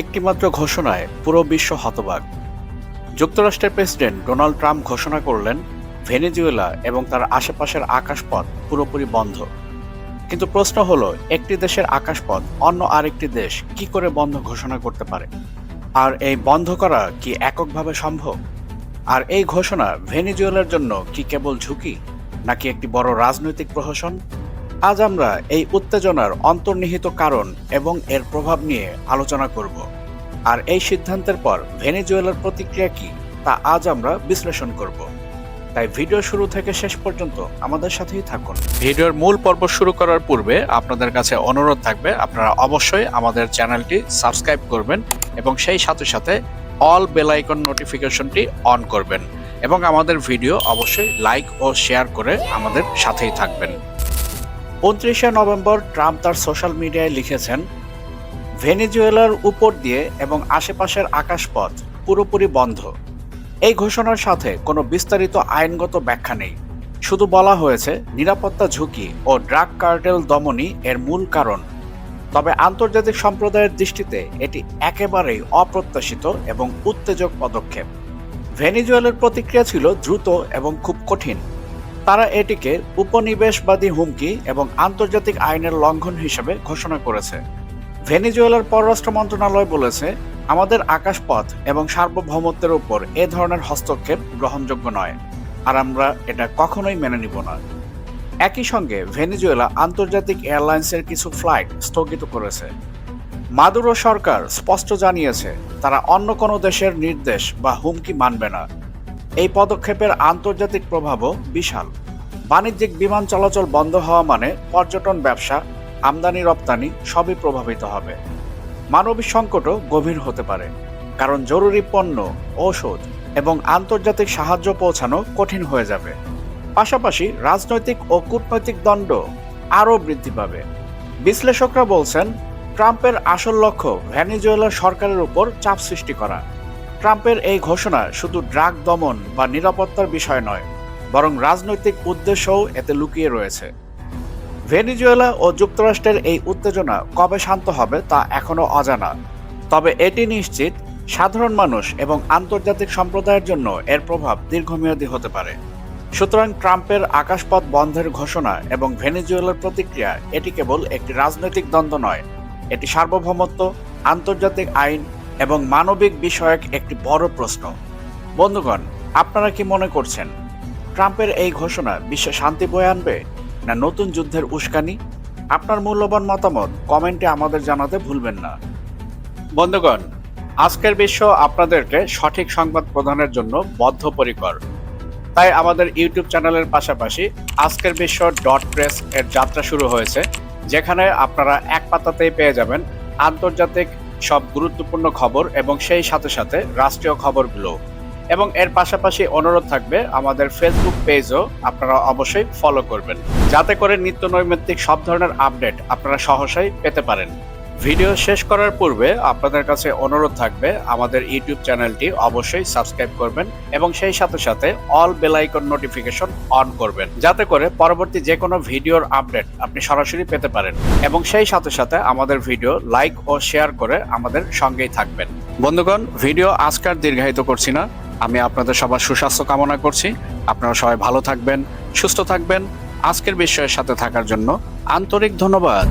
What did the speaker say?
একটিমাত্র ঘোষণায় পুরো বিশ্ব হতবাক। যুক্তরাষ্ট্রের প্রেসিডেন্ট ডোনাল্ড ট্রাম্প ঘোষণা করলেন, ভেনেজুয়েলা এবং তার আশেপাশের আকাশপথ পুরোপুরি বন্ধ। কিন্তু প্রশ্ন হলো, একটি দেশের আকাশপথ, অন্য আরেকটি দেশ কি করে বন্ধ ঘোষণা করতে পারে? আর এই বন্ধ করা কি এককভাবে সম্ভব? আর এই ঘোষণা ভেনেজুয়েলার জন্য কি কেবল ঝুঁকি, নাকি একটি বড় রাজনৈতিক প্রহসন? আজ আমরা এই উত্তেজনার অন্তর্নিহিত কারণ এবং এর প্রভাব নিয়ে আলোচনা করব। আর এই সিদ্ধান্তের পর ভেনেজুয়েলার প্রতিক্রিয়া কি, তা আজ আমরা বিশ্লেষণ করব। তাই ভিডিও শুরু থেকে শেষ পর্যন্ত আমাদের সাথেই থাকুন। ভিডিওর মূল পর্ব শুরু করার পূর্বে আপনাদের কাছে অনুরোধ থাকবে, আপনারা অবশ্যই আমাদের চ্যানেলটি সাবস্ক্রাইব করবেন এবং সেই সাথে সাথে অল বেল আইকন নোটিফিকেশনটি অন করবেন এবং আমাদের ভিডিও অবশ্যই লাইক ও শেয়ার করে আমাদের সাথেই থাকবেন। উনত্রিশে নভেম্বর ট্রাম্প তার সোশ্যাল মিডিয়ায় লিখেছেন, ভেনেজুয়েলার উপর দিয়ে এবং আশেপাশের আকাশপথ পুরোপুরি বন্ধ। এই ঘোষণার সাথে কোনো বিস্তারিত আইনগত ব্যাখ্যা নেই। শুধু বলা হয়েছে, নিরাপত্তা ঝুঁকি ও ড্রাগ কার্টেল দমনই এর মূল কারণ। তবে আন্তর্জাতিক সম্প্রদায়ের দৃষ্টিতে এটি একেবারেই অপ্রত্যাশিত এবং উত্তেজক পদক্ষেপ। ভেনিজুয়েলের প্রতিক্রিয়া ছিল দ্রুত এবং খুব কঠিন। তারা এটিকে উপনিবেশবাদী হুমকি এবং আন্তর্জাতিক আইনের লঙ্ঘন হিসেবে ঘোষণা করেছে। ভেনিজুয়েলার পররাষ্ট্র মন্ত্রণালয় বলেছে, আমাদের আকাশপথ এবং সার্বভৌমত্বের উপর এ ধরনের হস্তক্ষেপ গ্রহণযোগ্য নয়, আর আমরা এটা কখনোই মেনে নিব না। একই সঙ্গে, ভেনিজুয়েলা আন্তর্জাতিক এয়ারলাইন্সের কিছু ফ্লাইট স্থগিত করেছে। মাদুরো সরকার স্পষ্ট জানিয়েছে, তারা অন্য কোনো দেশের নির্দেশ বা হুমকি মানবে না। এই পদক্ষেপের আন্তর্জাতিক প্রভাবও বিশাল। বাণিজ্যিক বিমান চলাচল বন্ধ হওয়া মানে পর্যটন ব্যবসা, আমদানি, রপ্তানি সবই প্রভাবিত হবে। মানবিক সংকটও গভীর হতে পারে, কারণ জরুরি পণ্য, ঔষধ এবং আন্তর্জাতিক সাহায্য পৌঁছানো কঠিন হয়ে যাবে। পাশাপাশি রাজনৈতিক ও কূটনৈতিক দণ্ড আরও বৃদ্ধি পাবে। বিশ্লেষকরা বলছেন, ট্রাম্পের আসল লক্ষ্য ভেনিজুয়েলার সরকারের উপর চাপ সৃষ্টি করা। ট্রাম্পের এই ঘোষণা শুধু ড্রাগ দমন বা নিরাপত্তার বিষয় নয়, বরং রাজনৈতিক উদ্দেশ্যও এতে লুকিয়ে রয়েছে। ভেনিজুয়েলা ও যুক্তরাষ্ট্রের এই উত্তেজনা কবে শান্ত হবে তা এখনও অজানা। তবে এটি নিশ্চিত, সাধারণ মানুষ এবং আন্তর্জাতিক সম্প্রদায়ের জন্য এর প্রভাব দীর্ঘমেয়াদী হতে পারে। সুতরাং ট্রাম্পের আকাশপথ বন্ধের ঘোষণা এবং ভেনিজুয়েলার প্রতিক্রিয়া এটি কেবল একটি রাজনৈতিক দ্বন্দ্ব নয়, এটি সার্বভৌমত্ব, আন্তর্জাতিক আইন এবং মানবিক বিষয়ক একটি বড় প্রশ্ন। বন্ধুগণ, আপনারা কি মনে করছেন, ট্রাম্পের এই ঘোষণা বিশ্বে শান্তি বয়ে আনবে না নতুন যুদ্ধের উস্কানি? আপনার মূল্যবান মতামত কমেন্টে আমাদের জানাতে ভুলবেন না। বন্ধুগণ, আজকের বিশ্ব আপনাদেরকে সঠিক সংবাদ প্রদানের জন্য বদ্ধপরিকর। তাই আমাদের ইউটিউব চ্যানেলের পাশাপাশি আজকের বিশ্ব ডট প্রেস এর যাত্রা শুরু হয়েছে, যেখানে আপনারা এক পাতাতেই পেয়ে যাবেন আন্তর্জাতিক সব গুরুত্বপূর্ণ খবর এবং সেই সাথে সাথে রাষ্ট্রীয় খবরগুলো। এবং এর পাশাপাশি অনুরোধ থাকবে আমাদের ফেসবুক পেজও আপনারা অবশ্যই ফলো করবেন। যাতে করে নিত্য নৈমিত্তিক সব ধরনের আপডেট আপনারা সহসাই পেতে পারেন। ভিডিও শেষ করার পূর্বে আপনাদের কাছে অনুরোধ থাকবে, আমাদের ইউটিউব চ্যানেলটি অবশ্যই সাবস্ক্রাইব করবেন এবং সেই সাথে সাথে অল বেলাইকন নোটিফিকেশন অন করবেন, যাতে করে পরবর্তী যে কোনো ভিডিওর আপডেট আপনি সরাসরি পেতে পারেন। এবং সেই সাথে সাথে আমাদের ভিডিও লাইক ও শেয়ার করে আমাদের সঙ্গেই থাকবেন। বন্ধুগণ, ভিডিও আজকার দীর্ঘায়িত করছি না। আমি আপনাদের সবার সুস্বাস্থ্য কামনা করছি। আপনারা সবাই ভালো থাকবেন, সুস্থ থাকবেন। আজকের বিষয়ের সাথে থাকার জন্য আন্তরিক ধন্যবাদ।